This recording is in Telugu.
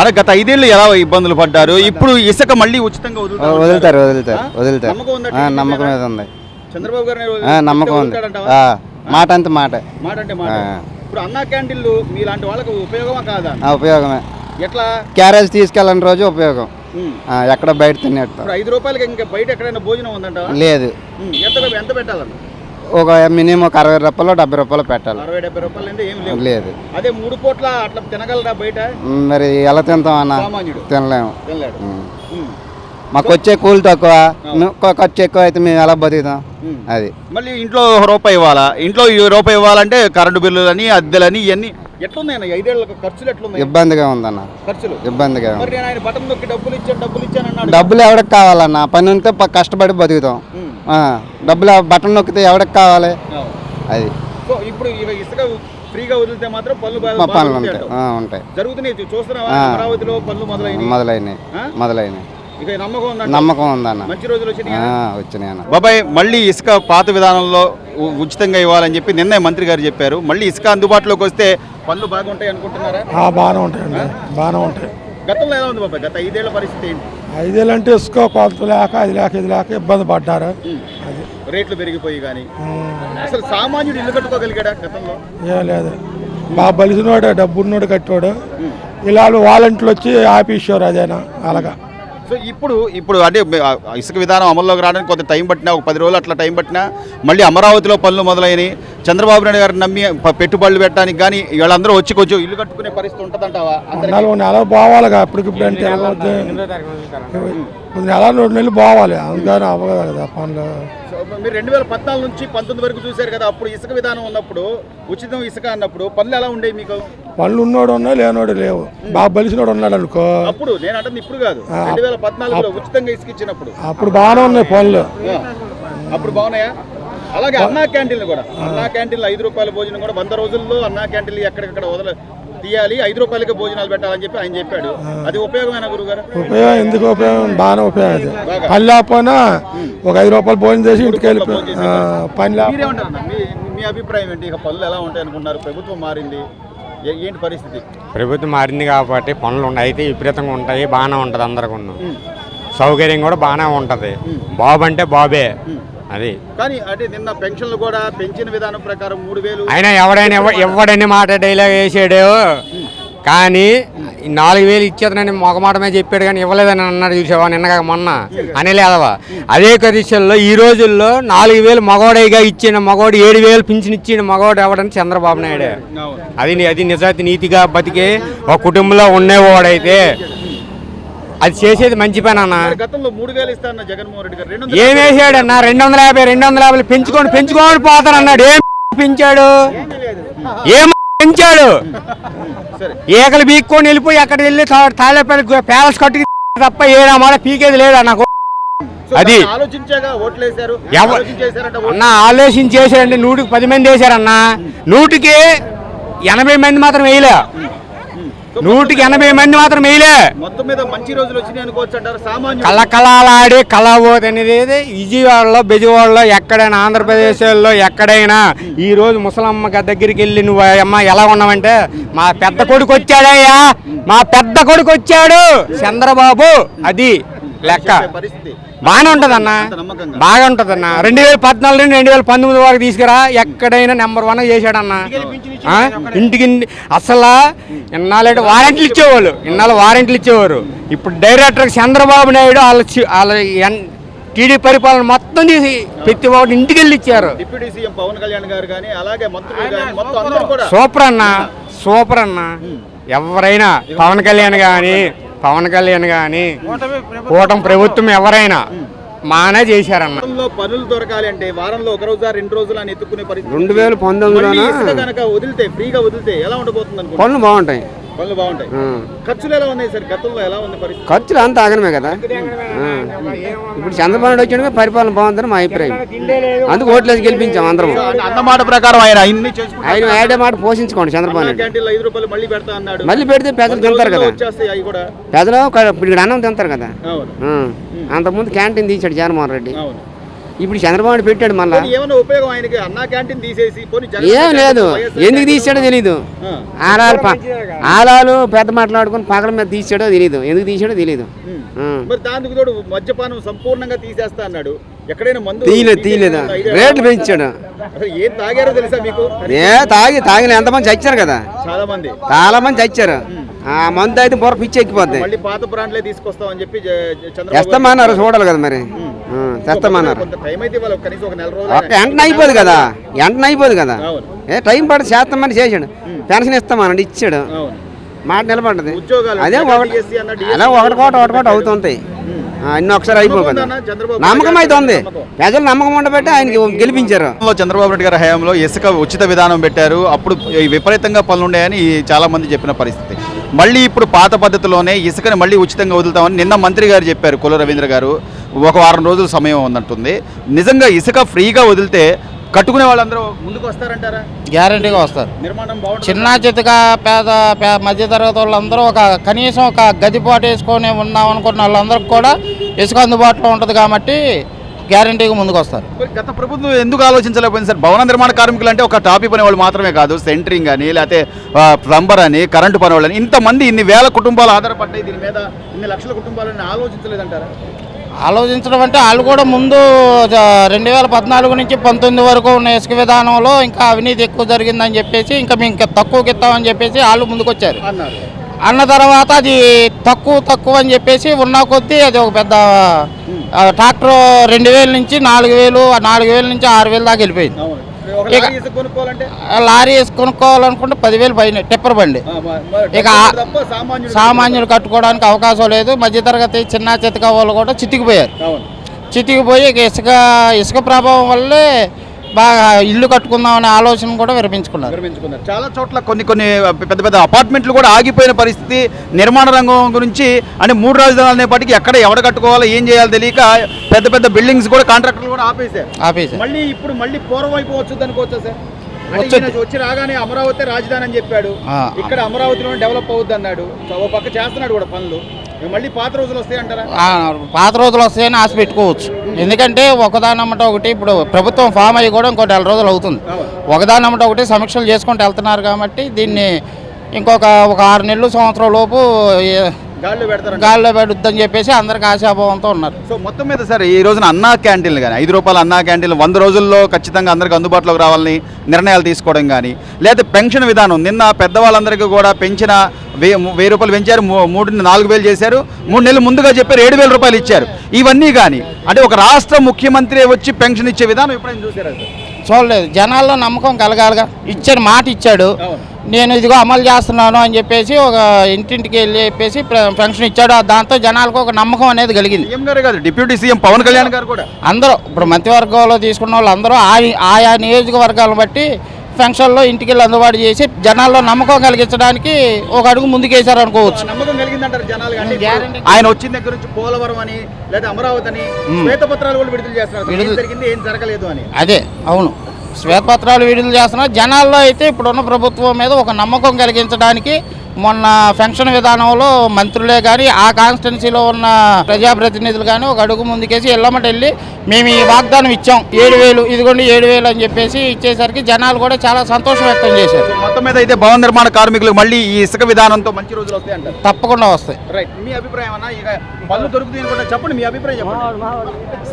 అరే గత ఐదేళ్ళు ఎలా ఇబ్బందులు పడ్డారు? ఇప్పుడు ఇసుక మళ్ళీ ఉచితంగా వదులుతారు? వదులుతారు వదులుతారు నమ్మకం మీద? ఉంది. చంద్రబాబు గారిని ఆ, నమ్మకం ఉంది. మాట అంత మాట. ఇప్పుడు అన్నా క్యాంటీన్లు మీలాంటి వాళ్ళకి ఉపయోగమా కాదా? ఉపయోగమే. ఎట్లా? క్యారేజ్ తీసుకెళ్ళని రోజు ఉపయోగం. ఎక్కడ బయట ఇప్పుడు ఐదు రూపాయలకి ఇంకా బయట ఎక్కడైనా భోజనం ఉందంట లేదు. ఎంత ఎంత పెట్టాలన్న? ఒక మినిమం ఒక అరవై రూపాయలు డెబ్బై రూపాయలు పెట్టాలి. అరవై డెబ్బై రూపాయలు అంటే ఏం లేవు. లేదు. అదే మూడు పూట్ల అట్లా తినగలరా బయట? మరి ఎలా తింటాం అన్న? సామాన్యుడు. తినలేము. తినలేడు. మ్. ఉమ్. మాకు వచ్చే కూలి తక్కువ. ను- ఖర్చు ఎక్కువ అయితే మేము ఎలా బతుకుతాం. అది. మళ్ళీ ఇంట్లో ఒక రూపాయి ఇవ్వాలా? ఇంట్లో ఈ రూపాయి ఇవ్వాలంటే కరెంటు బిల్లులని అద్దెలని ఇవన్నీ ఖర్చులు ఇబ్బందిగా ఉందన్న. ఖర్చులు? ఇబ్బందిగా ఉంది. మరి నేను ఆయన బటన్ నొక్కి డబ్బులు ఇచ్చాను డబ్బులు ఇచ్చాను అన్నాడు. డబ్బులు ఎవరికి కావాలన్న? పని ఉంటే కష్టపడి బతుకుతాం. డబ్బులు బటన్ నొక్కితే ఎవరికి కావాలి. అది. సో ఇప్పుడు ఇక ఇసుక ఫ్రీగా వదిలితే మాత్రం పనులు ఉంటాయి. ఉంటాయి. జరుగుతున్నాయి చూ- చూస్తున్నావా? ఆ. అమరావతిలో పనులు మొదలైనవి. మొదలైనవి? మొదలైనవి. ఇక నమ్మకం నమ్మకం ఉందన్న. మంచి రోజులు వచ్చినాయి అన్న. బాబాయ్ మళ్ళీ ఇసుక పాత విధానంలో ఉ- ఉచితంగా ఇవ్వాలని చెప్పి నిన్నే మంత్రి గారు చెప్పారు. మళ్ళీ ఇసుక అందుబాటులోకి వస్తే పనులు బాగుంటాయి అనుకుంటున్నారా? బాగానే ఉంటాయండి బాగానే ఉంటాయి. గతంలో ఎలా ఉంది బాబాయ్? గత ఐదేళ్ళ పరిస్థితి ఏంటి? ఐదేళ్ళు అంటే ఇసుకో కొలత లేక అది లేక ఇది లేక ఇబ్బంది పడ్డారు. అది. రేట్లు పెరిగిపోయి కానీ అసలు సామాన్యుడు ఇల్లు కట్టుకోగలిగాడా గతంలో? ఏం లేదు. బాగా బలిసినోడు డబ్బున్నోడు కట్టోడు ఇలా వాలంటీర్లు వచ్చి ఆపేసారు అదేనా అలాగా. సో ఇప్పుడు ఇప్పుడు అంటే ఇసుక విధానం అమల్లోకి రావడానికి కొంత టైం పట్టినా ఒక పది రోజులు అట్లా టైం పట్టినా మళ్ళీ అమరావతిలో పనులు మొదలైనవి చంద్రబాబు నాయుడు గారిని నమ్మి పెట్టుబడులు పెట్టడానికి కానీ వీళ్ళందరూ వచ్చి కొంచెం ఇల్లు కట్టుకునే పరిస్థితి ఉంటుందంటావా? అందరికీ? నెల నెల పోవాలిగా ఇప్పటికిప్పుడు అంటే నెల రెండు నెలలు పోవాలి. అందుకని అవ్వదు కదా పనులు. మీరు రెండు వేల పద్నాలుగు నుంచి పంతొమ్మిది వరకు చూశారు కదా అప్పుడు ఇసుక విధానం ఉన్నప్పుడు ఉచితం ఇసుక అన్నప్పుడు పనులు ఎలా ఉండేవి మీకు? పనులు ఉన్నోడు ఉన్నా లేనోడు లేవు. బాగా బలిసినోడు ఉన్నాడు అనుకో. అప్పుడు నేను అంటే ఇప్పుడు కాదు. రెండు వేల పద్నాలుగులో ఉచితంగా ఇసుక ఇచ్చినప్పుడు. అప్పుడు బాగానే ఉన్నాయి పనులు ఆ, అప్పుడు బాగున్నాయా? అలాగే అన్నా క్యాంటీన్లు కూడా. అన్నా క్యాంటీన్లు ఐదు రూపాయల భోజనం కూడా వంద రోజుల్లో అన్నా క్యాంటీన్లు ఎక్కడికక్కడ వదల తీయాలి. ఐదు రూపాయలకి భోజనాలు పెట్టాలని చెప్పి ఆయన చెప్పాడు. అది ఉపయోగమైన గురుగారు ఉపయోగం ఎందుకు ఉపయోగం? బాగానే ఉపయోగం పని లేకపోయినా ఒక ఐదు రూపాయలు భోజనం చేసి ఇంటికి వెళ్ళిపో ఆ, పని లేకపోతే? మీ అభిప్రాయం ఏంటి? ఇక పనులు ఎలా ఉంటాయి అనుకుంటున్నారు? ప్రభుత్వం మారింది. ఏంటి పరిస్థితి? ప్రభుత్వం మారింది కాబట్టి పనులు ఉన్నాయి. అయితే విపరీతంగా ఉంటాయి. బాగానే ఉంటుంది అందరికి సౌకర్యం కూడా బాగానే ఉంటుంది. బాబు అంటే బాబే. అది. కానీ అంటే నిన్న పెన్షన్లు కూడా పెంచిన విధానం ప్రకారం మూడు వేలు అయినా ఎవడైనా ఎవ- ఎవడని మాట డైలాగ్ వేసాడు. కానీ నాలుగు వేలు ఇచ్చేతనని మొగమాటమే చెప్పాడు కానీ ఇవ్వలేదని అన్నాడు చూసావా? నిన్నగా మొన్న. అనేలేదవా అదే కదిశల్లో ఈ రోజుల్లో నాలుగు వేలు మగోడైగా ఇచ్చిన మగోడు ఏడు వేలు పింఛన్ ఇచ్చిన మగోడు ఎవడని చంద్రబాబు నాయుడు. అది అది నిజాయితీ నీతిగా బతికే ఒక కుటుంబంలో ఉండేవాడైతే అది చేసేది మంచి పని అన్న. ఏం వేసాడన్న? రెండు వందల యాభై రెండు వందల యాభై పెంచుకొని పెంచుకొని పోతానన్నాడు. ఏం పెంచాడు? ఏం పెంచాడు. ఏకలు బీక్కొని వెళ్ళిపోయి అక్కడ వెళ్ళి తాళేపల్లి ప్యాలెస్ కట్టుకు తప్ప ఏడా మాట పీకేది లేదా నాకు? అది. అన్న ఆలోచించి చేశారండి నూటికి పది మంది వేశారన్న. నూటికి ఎనభై మంది మాత్రం వేయలే. నూటికి ఎనభై మంది మాత్రం వేయలే మొత్తం మీద మంచి రోజులు వచ్చినాయి అనుకోవచ్చు అంటారు. కళకళలాడి కళాబోత్ అనేది విజయవాడలో బెజవాడలో ఎక్కడైనా ఆంధ్రప్రదేశ్లో ఎక్కడైనా. ఈ రోజు ముసలమ్మ దగ్గరికి వెళ్ళి నువ్వు అమ్మ ఎలా ఉన్నావంటే మా పెద్ద కొడుకు వచ్చాడయ్యా. మా పెద్ద కొడుకు వచ్చాడు. చంద్రబాబు అది లెక్క. పరిస్థితి. బాగానే ఉంటదన్న. అంత నమ్మకంగా. బాగా ఉంటదన్న. రెండు వేల పద్నాలుగు నుండి రెండు వేల పంతొమ్మిది వరకు తీసుకురా ఎక్కడైనా నెంబర్ వన్ చేశాడన్న? ఇంటికి ఇంటి- అసలు ఇన్నాళ్ళు వారంటీలు ఇచ్చేవాళ్ళు. ఇన్నాళ్ళు వారంటీలు ఇచ్చేవారు. ఇప్పుడు డైరెక్టర్ చంద్రబాబు నాయుడు వాళ్ళ వాళ్ళ ఎన్- టీడీ పరిపాలన మొత్తం తీసి ప్రతి ఒక్కటి ఇంటికి వెళ్ళి ఇచ్చారు. డిప్యూటీ సీఎం పవన్ కళ్యాణ్ గారు కానీ అలాగే మంత్రులు కానీ మొత్తం అందరూ కూడా. సూపర్ అన్న సూపర్ అన్న. ఎవరైనా పవన్ కళ్యాణ్ కానీ పవన్ కళ్యాణ్ కానీ కూటమి ప్రభుత్వం ఎవరైనా మానే చేశారన్న. పనులు దొరకాలి అంటే వారంలో ఒక రోజు రెండు రోజులు అని ఎత్తుకునే పరిస్థితి రెండు వేల కనుక వదిలితే ఫ్రీగా వదిలితే ఎలా ఉండబోతుంది పనులు బాగుంటాయి. పనులు బాగుంటాయి. ఖర్చులు ఎలా ఉన్నాయి సార్? గతంలో ఎలా ఉంది పరిస్థితి? ఖర్చులు అంతా ఆగనమే కదా. ఇప్పుడు చంద్రబాబు నాయుడు వచ్చాడు పరిపాలన బాగుందని మా అభిప్రాయం. అందుకు ఓట్లేసి గెలిపించాం అందరం. అన్నమాట ప్రకారం ఆయన అన్ని ఆయన ఏడే మాట పోషించుకోండి చంద్రబాబు నాయుడు. క్యాంటీన్లో ఐదు రూపాయలు మళ్ళీ పెడతా అన్నాడు. మళ్ళీ పెడితే ప్రజలు తింటారు కదా. క- ఇప్పుడు ఇక్కడ అన్నం తింటారు కదా. అంతకుముందు క్యాంటీన్ తీసాడు జగన్మోహన్ రెడ్డి. ఇప్పుడు చంద్రబాబు పెట్టాడు మళ్ళా. పోనీ ఏమైనా ఉపయోగం ఆయనకి? అన్నా క్యాంటీన్ తీసేసి పోనీ జగన్ ఏం లేదు. ఎందుకు తీసాడో తెలీదు. ఆలాలు ఆలాలు పెద్ద మాట్లాడుకుని పగల మీద తీసాడో తెలీదు. ఎందుకు తీసాడో తోడు మద్యపానం సంపూర్ణంగా తీసేస్తా అన్నాడు. ఎక్కడైనా మందు తీయలేదు తీయలేదు. రేట్లు పెంచాడు. అసలు ఏం తాగారో తెలుసా మీకు? ఏ తాగి తాగిన ఎంతమంది చచ్చారు కదా? చాలా మంది చాలా మంది చచ్చారు ఆ మందు అయితే బుర్ర పిచ్చి ఎక్కిపోద్ది. మళ్ళీ పాత బ్రాండ్లే తీసుకొస్తామని చెప్పి జ- జ- చంద్రబాబు తెస్తామన్నారు చూడాలి కదా మరి. తెస్తామన్నారు ఒక వెంటనే అయిపోదు కదా. వెంటనే అయిపోదు కదా. ఏ టైం పడి చేస్తామని చేశాడు. పెన్షన్ ఇస్తామన్నాడు ఇచ్చాడు. మాట ఉద్యోగాలు అదే ఒకటి DSC అన్న DSC అలా ఒకటి కోట ఒకటి కోట అవుతుంటాయి ఆ, అన్ని ఒకసారి చంద్రబాబు నమ్మకం నమ్మకం. ప్రజలు నమ్మకం ఉండబట్టి ఆయనకి గెలిపించారు. చంద్రబాబు నాయుడు గారి హయాంలో ఇసుక ఉచిత విధానం పెట్టారు. అప్పుడు విపరీతంగా పనులు ఉన్నాయని చాలా మంది చెప్పిన పరిస్థితి. మళ్ళీ ఇప్పుడు పాత పద్ధతిలోనే ఇసుకని మళ్ళీ ఉచితంగా వదులుతామని నిన్న మంత్రి గారు చెప్పారు కుల రవీంద్ర గారు. ఒక వారం రోజుల సమయం ఉన్నట్టుంది. నిజంగా ఇసుక ఫ్రీగా వదిలితే కట్టుకునే వాళ్ళందరూ ముందుకు వస్తారంటారా? గ్యారంటీగా వస్తారు. నిర్మాణం బాగుంటుంది? చిన్న చితక పేద పే మధ్యతరగతి వాళ్ళందరూ ఒక కనీసం ఒక గదిపాటు వేసుకొని ఉన్నాం అనుకున్న వాళ్ళందరికీ కూడా ఇసుక అందుబాటులో ఉంటుంది కాబట్టి గ్యారంటీగా ముందుకు వస్తారు. గత ప్రభుత్వం ఎందుకు ఆలోచించలేకపోయింది సార్? భవన నిర్మాణ కార్మికులు అంటే ఒక టాపీ పని వాళ్ళు మాత్రమే కాదు సెంటరింగ్ అని లేకపోతే ప్లంబర్ అని కరెంటు పని వాళ్ళని. ఇంతమంది ఇన్ని వేల కుటుంబాలు ఆధారపడ్డాయి దీని మీద ఇన్ని లక్షల కుటుంబాలని ఆలోచించలేదంటారా? ఆలోచించడం అంటే వాళ్ళు కూడా ముందు రెండు వేల పద్నాలుగు నుంచి పంతొమ్మిది వరకు ఉన్న ఇసుక విధానంలో ఇంకా అవినీతి ఎక్కువ జరిగిందని చెప్పేసి ఇంకా మేము ఇంకా తక్కువకి ఇస్తామని చెప్పేసి వాళ్ళు ముందుకు వచ్చారు అన్నారు. అన్న తర్వాత అది తక్కువ తక్కువ అని చెప్పేసి ఉన్న కొద్దీ అది ఒక పెద్ద ట్రాక్టర్ రెండు వేల నుంచి నాలుగు వేలు నాలుగు వేల నుంచి ఆరు వేలు దాకా వెళ్ళిపోయింది. లారీ వేసి కొనుక్కోవాలనుకుంటే పదివేలు పైన టిప్పర్ బండి. ఇక సామాన్యులు కట్టుకోవడానికి అవకాశం లేదు. మధ్యతరగతి చిన్న చితక వాళ్ళు కూడా చితికిపోయారు. చితికిపోయి ఇక ఇసుక ఇసుక ప్రభావం వల్లే బాగా ఇల్లు కట్టుకుందాం అనే ఆలోచన కూడా విరమించుకున్నారు. విరమించుకున్నారు. చాలా చోట్ల కొన్ని కొన్ని పెద్ద పెద్ద అపార్ట్మెంట్లు కూడా ఆగిపోయిన పరిస్థితి నిర్మాణ రంగం గురించి అంటే మూడు రాజధానులు అనేప్పటికీ ఎక్కడ ఎవడ కట్టుకోవాలో ఏం చేయాలో తెలియక పెద్ద పెద్ద బిల్డింగ్స్ కూడా కాంట్రాక్టర్లు కూడా ఆపేశారు. ఆఫీస్ మళ్ళీ ఇప్పుడు మళ్ళీ పూర్వం వైపు వచ్చుద్ది అనుకోవచ్చా సార్ వచ్చి రాగానే అమరావతి రాజధాని అని చెప్పాడు. ఇక్కడ అమరావతిలో డెవలప్ అవుద్ది అన్నాడు. ఓ పక్క చేస్తున్నాడు కూడా పనులు. మళ్ళీ పాత రోజులు వస్తాయంటారా పాత రోజులు వస్తాయని ఆశ పెట్టుకోవచ్చు. ఎందుకంటే ఒకదానమ్మట ఒకటి ఇప్పుడు ప్రభుత్వం ఫామ్ అయ్యి కూడా ఇంకో నెల రోజులు అవుతుంది. ఒకదానమ్మట ఒకటి సమీక్షలు చేసుకుంటూ వెళ్తున్నారు కాబట్టి దీన్ని ఇంకొక ఒక ఆరు నెలలు సంవత్సరం లోపు గాల్లో పెడతారంట గాల్లో పెడుద్దని చెప్పేసి అందరికి ఆశాభావంతో ఉన్నారు. సో మొత్తం మీద సార్ ఈ రోజున అన్నా క్యాంటీన్లు కానీ ఐదు రూపాయల అన్నా క్యాంటీన్లు వంద రోజుల్లో ఖచ్చితంగా అందరికి అందుబాటులోకి రావాలని నిర్ణయాలు తీసుకోవడం కానీ లేదా పెన్షన్ విధానం నిన్న పెద్దవాళ్ళందరికీ కూడా పెంచిన వెయ్యి వెయ్యి రూపాయలు పెంచారు మూడు నాలుగు వేలు చేశారు మూడు నెలలు ముందుగా చెప్పారు ఏడు వేల రూపాయలు ఇచ్చారు. ఇవన్నీ కానీ అంటే ఒక రాష్ట్ర ముఖ్యమంత్రి వచ్చి పెన్షన్ ఇచ్చే విధానం ఎప్పుడైనా చూసారా సార్? చూడలేదు. జనాల్లో నమ్మకం కలగాలిగా. ఇచ్చాడు మాట ఇచ్చాడు. నేను ఇదిగో అమలు చేస్తున్నాను అని చెప్పేసి ఒక ఇంటింటికి వెళ్ళి చెప్పేసి పెన్షన్ ఇచ్చాడు. దాంతో జనాలకు ఒక నమ్మకం అనేది కలిగింది. డిప్యూటీ సీఎం పవన్ కళ్యాణ్ గారు కూడా. అందరూ ఇప్పుడు మంత్రివర్గంలో తీసుకున్న వాళ్ళు అందరూ ఆయా నియోజకవర్గాలను బట్టి పెన్షన్లో ఇంటికి వెళ్ళి అందుబాటు చేసి జనాల్లో నమ్మకం కలిగించడానికి ఒక అడుగు ముందుకేశారు అనుకోవచ్చు నమ్మకం కలిగిందంటారు జనాలు. ఇప్పుడు ఆయన వచ్చిన దగ్గర నుంచి పోలవరం అని లేదా అమరావతి అని శ్వేతపత్రాలు కూడా విడుదల చేస్తున్నారు. జరిగింది ఏం జరగలేదు అని. అదే అవును. శ్వేతపత్రాలు విడుదల చేస్తున్నారు. జనాల్లో అయితే ఇప్పుడున్న ప్రభుత్వం మీద ఒక నమ్మకం కలిగించడానికి మొన్న పెన్షన్ విధానంలో మంత్రులే కానీ ఆ కాన్స్టిట్యున్సీలో ఉన్న ప్రజాప్రతినిధులు కానీ ఒక అడుగు ముందుకేసి ఎల్లమ్మటి వెళ్ళి మేము ఈ వాగ్దానం ఇచ్చాం. ఏడు వేలు ఇదిగోండి ఏడు వేలు అని చెప్పేసి ఇచ్చేసరికి జనాలు కూడా చాలా సంతోషం వ్యక్తం చేశారు. మొత్తం మీద అయితే భవన నిర్మాణ కార్మికులకు మళ్ళీ ఈ ఇసుక విధానంతో మంచి రోజులు వస్తాయి అంటారు. తప్పకుండా వస్తాయి. రైట్ మీ అభిప్రాయం అన్న? ఇక పనులు అనుకుంటా చెప్పండి మీ అభిప్రాయం చెప్పండి.